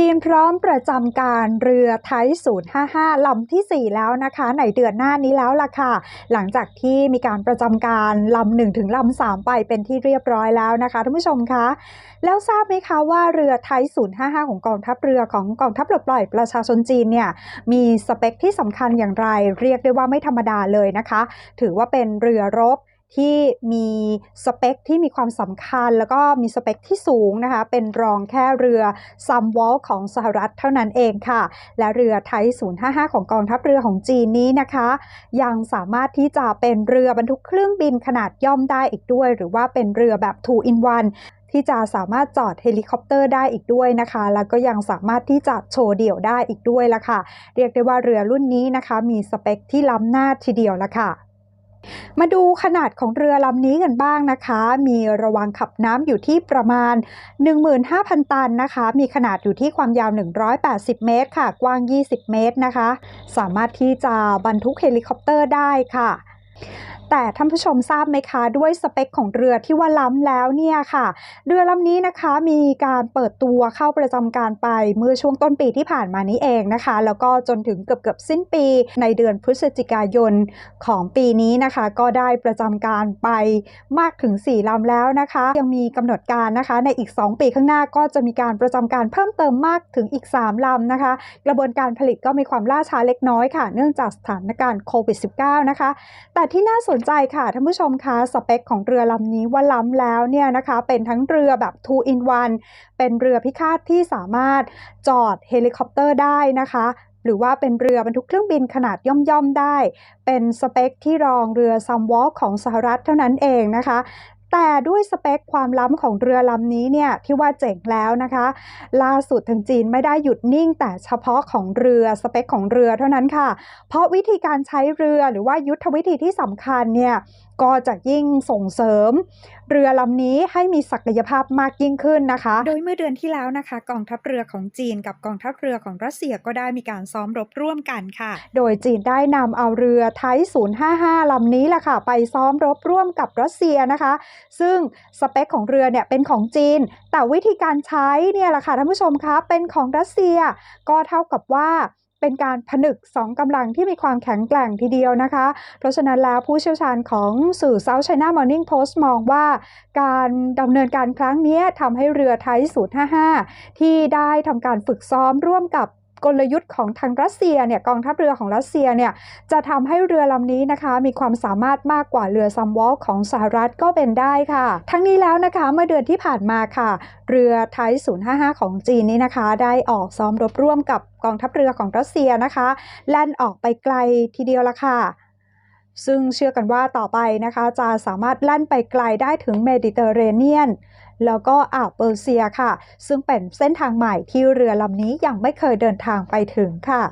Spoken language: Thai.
จีนพร้อมประจำการเรือไทย 055 ลำทีสี่ 4 แล้วนะคะ ในเดือนหน้านี้แล้วล่ะค่ะ หลังจากที่มีการประจำการลำหนึ่งถึงลำสามไปเป็นที่เรียบร้อยแล้วนะคะท่านผู้ชมคะ แล้วทราบไหมคะว่าเรือไทย 055 ของกองทัพเรือของกองทัพปลดปล่อยประชาชนจีนเนี่ยมีสเปคที่สำคัญอย่างไร เรียกได้ว่าไม่ธรรมดาเลยนะคะ ถือว่าเป็นเรือรบ ที่มีสเปคที่มีความสำคัญ แล้วก็มีสเปคที่สูงนะคะ เป็นรองแค่เรือซัมวอลของสหรัฐเท่านั้นเองค่ะ และเรือไทย 055 ของกองทัพเรือของจีนนี้นะคะ ยังสามารถที่จะเป็นเรือบรรทุกเครื่องบินขนาดย่อมได้อีกด้วย หรือว่าเป็นเรือแบบ 2 in 1ที่จะสามารถจอดเฮลิคอปเตอร์ได้อีกด้วยนะคะ แล้วก็ยังสามารถที่จะโชว์เดี่ยวได้อีกด้วยละค่ะ เรียกได้ว่าเรือรุ่นนี้นะคะ มีสเปคที่ล้ำหน้าทีเดียวละค่ะ มาดูขนาดของเรือลำนี้กันบ้างนะคะ มีระวังขับน้ำอยู่ที่ประมาณ 15,000 ตันนะคะ มีขนาดอยู่ที่ความยาว 180 เมตรค่ะ กว้าง 20 เมตรนะคะ สามารถที่จะบรรทุกเฮลิคอปเตอร์ได้ค่ะ แต่ท่านผู้ชมทราบไหมคะ ด้วยสเปคของเรือที่ว่าล้ำแล้วเนี่ยค่ะ เรือลำนี้นะคะมีการเปิดตัวเข้าประจำการไปเมื่อช่วงต้นปีที่ผ่านมานี้เองนะคะ แล้วก็จนถึงเกือบเกือบสิ้นปีในเดือนพฤศจิกายนของปีนี้นะคะ ก็ได้ประจำการไปมากถึง 4ลำแล้วนะคะ ยังมีกำหนดการนะคะ ในอีก 2 ปีข้างหน้าก็จะมีการประจำการเพิ่มเติมมากถึงอีก 3ลำนะคะ กระบวนการผลิตก็มีความล่าช้าเล็กน้อยค่ะ เนื่องจากสถานการณ์โควิด -19 นะคะ แต่ที่น่าสนใจค่ะท่านผู้ชมคะสเปคของเรือลำนี้ว่าล้ำแล้วเนี่ยนะคะ เป็นทั้งเรือแบบ2 in 1เป็นเรือพิฆาตที่สามารถจอดเฮลิคอปเตอร์ได้นะคะหรือว่าเป็นเรือบรรทุกเครื่องบินขนาดย่อมๆได้ เป็นสเปคที่รองเรือซัมวอลของสหรัฐเท่านั้นเองนะคะ แต่ด้วยสเปคความล้ำของเรือลำนี้เนี่ยที่ว่าเจ๋งแล้วนะคะ ล่าสุดทางจีนไม่ได้หยุดนิ่ง แต่เฉพาะของเรือสเปคของเรือเท่านั้นค่ะ เพราะวิธีการใช้เรือหรือว่ายุทธวิธีที่สำคัญเนี่ย ก็จะยิ่งส่งเสริม เรือลำนี้ให้มีศักยภาพมากยิ่งขึ้นนะคะ โดยเมื่อเดือนที่แล้วนะคะ กองทัพเรือของจีนกับกองทัพเรือของรัสเซียก็ได้มีการซ้อมรบร่วมกันค่ะ โดยจีนได้นำเอาเรือไทย055ลำนี้แหละค่ะ ไปซ้อมรบร่วมกับรัสเซียนะคะ ซึ่งสเปคของเรือเนี่ยเป็นของจีน แต่วิธีการใช้เนี่ยแหละค่ะท่านผู้ชมคะเป็นของรัสเซีย ก็เท่ากับว่า เป็นการผนึก 2กำลังที่มีความแข็งแกร่งทีเดียวนะคะ เพราะฉะนั้นแล้วผู้เชี่ยวชาญของสื่อ South China Morning Post มองว่า การดำเนินการครั้งนี้ทำให้เรือไทย 055 ที่ได้ทำการฝึกซ้อมร่วมกับ กลยุทธ์ของทางรัสเซียเนี่ยกองทัพเรือของรัสเซียเนี่ยจะทำให้เรือลำนี้นะคะมีความสามารถมากกว่าเรือซัมวอลของสหรัฐก็เป็นได้ค่ะ ทั้งนี้แล้วนะคะเมื่อเดือนที่ผ่านมาค่ะ เรือไทย055 ของจีนนี้นะคะ ได้ออกซ้อมรบร่วมกับกองทัพเรือของรัสเซียนะคะแล่นออกไปไกลทีเดียวละค่ะ ซึ่งเชื่อกันว่าต่อไปนะคะจะสามารถแล่นไปไกลได้ถึงเมดิเตอร์เรเนียน แล้วก็อ่าวเปอร์เซียค่ะ ซึ่งเป็นเส้นทางใหม่ที่เรือลำนี้ยังไม่เคยเดินทางไปถึงค่ะ